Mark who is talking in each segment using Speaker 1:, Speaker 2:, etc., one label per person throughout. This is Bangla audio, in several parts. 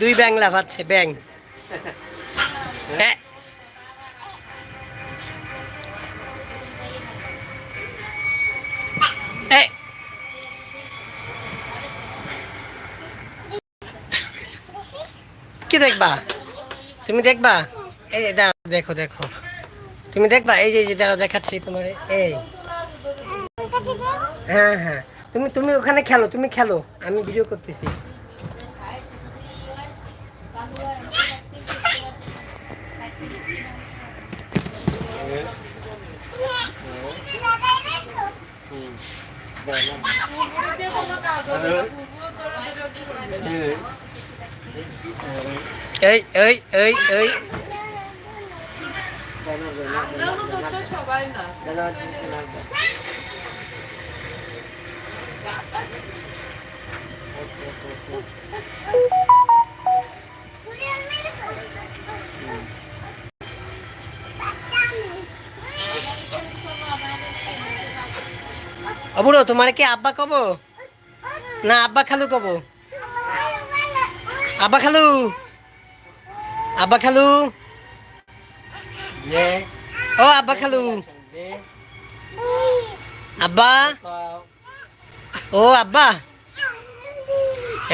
Speaker 1: দুই ব্যাং লাফাচ্ছে ব্যাং। হ্যাঁ। কি দেখবা? তুমি দেখবা? এই যে দেখো দেখো। তুমি দেখবা? এই যে, দাঁড়াও, দেখাচ্ছি তোমার। এই। হ্যাঁ হ্যাঁ। তুমি তুমি ওখানে খেলো তুমি খেলো। আমি ভিডিও করতেছি। এই এই এই এই। অবুড়ো, তোমার কি আব্বা কব? না, আব্বা খালু কব। আব্বা খালু? আব্বা খালু? ও, আব্বা খালু। আব্বা? ও, আব্বা।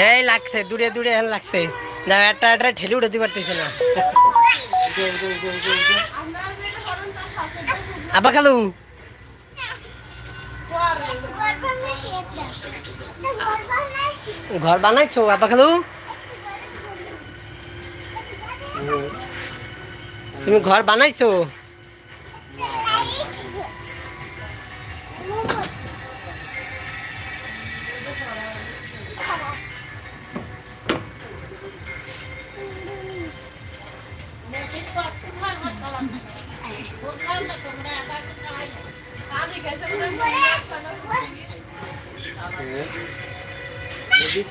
Speaker 1: এই লাগছে, দূরে দূরে এখন লাগছে। না, একটা একটা ঠেলে উঠে দিতে পারতেছে না। আব্বা খালু ঘর বানাইছো, আব্বা খালু তুমি ঘর বানাইছো?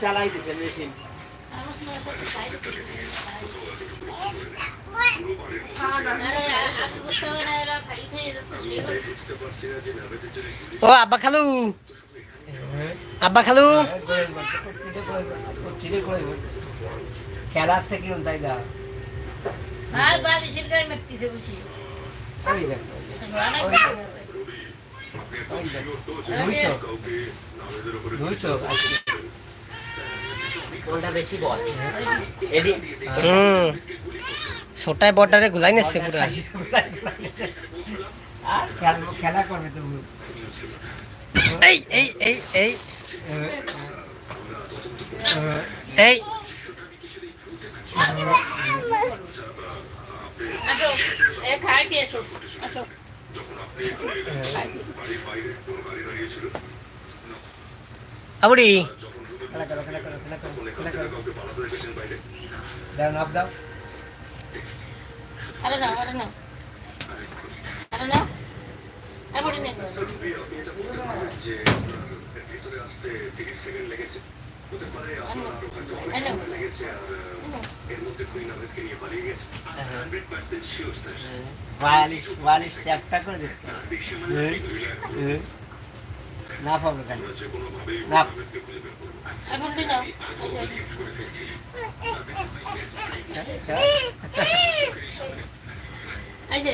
Speaker 2: চালাই দিতে মেশিন
Speaker 1: ও আব্বা খালু। আব্বা খালু।
Speaker 2: খেলার থেকে তাই না
Speaker 3: আর বালিশের গায়ে মারতেছে বুঝি।
Speaker 2: ওই দেখো বুঝছ বুঝছ
Speaker 4: কোনটা বেশি বল? এডি
Speaker 1: হুম। ছোটায় বর্ডারে গুলাই নিচ্ছে পুরো।
Speaker 2: খেলা করবে তুমি
Speaker 1: এই এই এই এই। এই। আবুড়ি
Speaker 3: আরে নাও এমন নে।
Speaker 2: বালিশ বালিশ চ্যাপটা করে দিচ্ছে না পাবো কেন না
Speaker 3: এই যে।